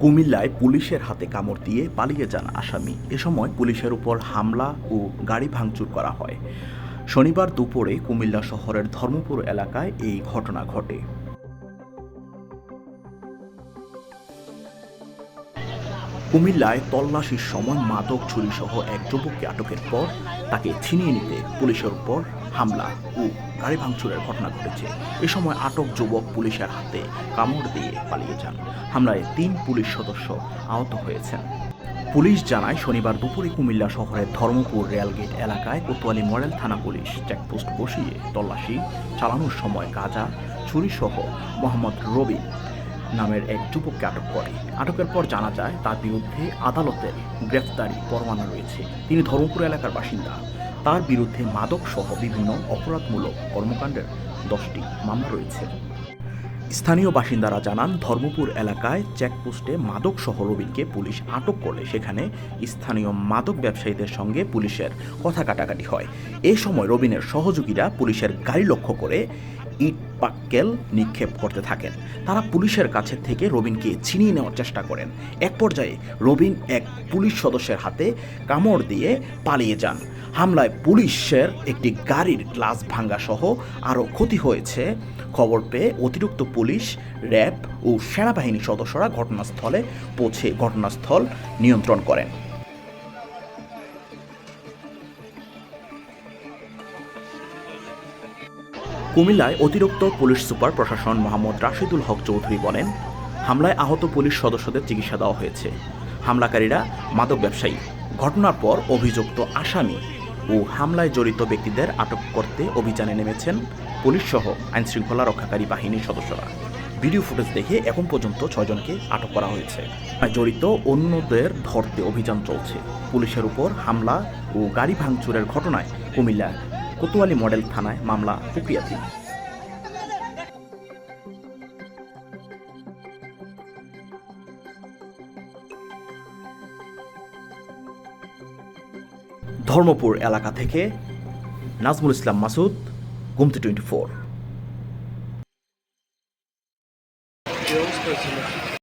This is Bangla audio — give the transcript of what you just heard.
কুমিল্লায় পুলিশের হাতে কামড় দিয়ে পালিয়ে যান আসামি। এ সময় পুলিশের উপর হামলা ও গাড়ি ভাঙচুর করা হয়। শনিবার দুপুরে কুমিল্লা শহরের ধর্মপুর এলাকায় এই ঘটনা ঘটে। কুমিল্লায় তল্লাশির সময় মাদক ছুরিসহ এক যুবককে আটকের পর তাকে ছিনিয়ে নিতে পুলিশের উপর হামলা ও গাড়ি ভাঙচুরের ঘটনা ঘটেছে। এ সময় আটক যুবক পুলিশের হাতে কামড় দিয়ে পালিয়ে যান। হামলায় তিন পুলিশ সদস্য আহত হয়েছেন। পুলিশ জানায়, শনিবার দুপুরে কুমিল্লা শহরের ধর্মপুর রেলগেট এলাকায় কোতোয়ালি মডেল থানা পুলিশ চেকপোস্ট বসিয়ে তল্লাশি চালানোর সময় গাজা, ছুরিসহ মোহাম্মদ রবিন নামের এক যুবককে আটক করে। আটকের পর জানা যায়, তার বিরুদ্ধে আদালতের গ্রেফতারি পরোয়ানা রয়েছে। তিনি ধর্মপুর এলাকার বাসিন্দা। তার বিরুদ্ধে মাদক সহ বিভিন্ন অপরাধমূলক কর্মকাণ্ডের দশটি মামলা রয়েছে। স্থানীয় বাসিন্দারা জানান, ধর্মপুর এলাকায় চেকপোস্টে মাদক সহ রবিনকে পুলিশ আটক করলে সেখানে স্থানীয় মাদক ব্যবসায়ীদের সঙ্গে পুলিশের কথা কাটাকাটি হয়। এ সময় রবিনের সহযোগীরা পুলিশের গাড়ি লক্ষ্য করে ইট পাক্কেল নিক্ষেপ করতে থাকেন। তারা পুলিশের কাছে থেকে রবিনকে ছিনিয়ে নেওয়ার চেষ্টা করেন। এক পর্যায়ে রবিন এক পুলিশ সদস্যের হাতে কামড় দিয়ে পালিয়ে যান। হামলায় পুলিশের একটি গাড়ির গ্লাস ভাঙ্গা সহ আরও ক্ষতি হয়েছে। খবর পেয়ে অতিরিক্ত পুলিশ, র্যাব ও সেনাবাহিনীর সদস্যরা ঘটনাস্থলে পৌঁছে ঘটনাস্থল নিয়ন্ত্রণ করেন। কুমিল্লায় অতিরিক্ত পুলিশ সুপার প্রশাসন মোহাম্মদ রাশিদুল হক চৌধুরী বলেন, হামলায় আহত পুলিশ সদস্যদের চিকিৎসা দেওয়া হয়েছে। হামলাকারীরা মাদক ব্যবসায়ী। ঘটনার পর অভিযুক্ত আসামি ও হামলায় জড়িত ব্যক্তিদের আটক করতে অভিযানে নেমেছেন পুলিশ সহ আইনশৃঙ্খলা রক্ষাকারী বাহিনীর সদস্যরা। ভিডিও ফুটেজ দেখে এখন পর্যন্ত ছয়জনকে আটক করা হয়েছে। জড়িত অন্যদের ধরতে অভিযান চলছে। পুলিশের উপর হামলা ও গাড়ি ভাঙচুরের ঘটনায় কুমিল্লা কোতোয়ালি মডেল থানায় মামলা প্রক্রিয়াধীন ধর্মপুর এলাকা থেকে নাজমুল ইসলাম মাসুদ গুমতি টোয়েন্টি ফোর।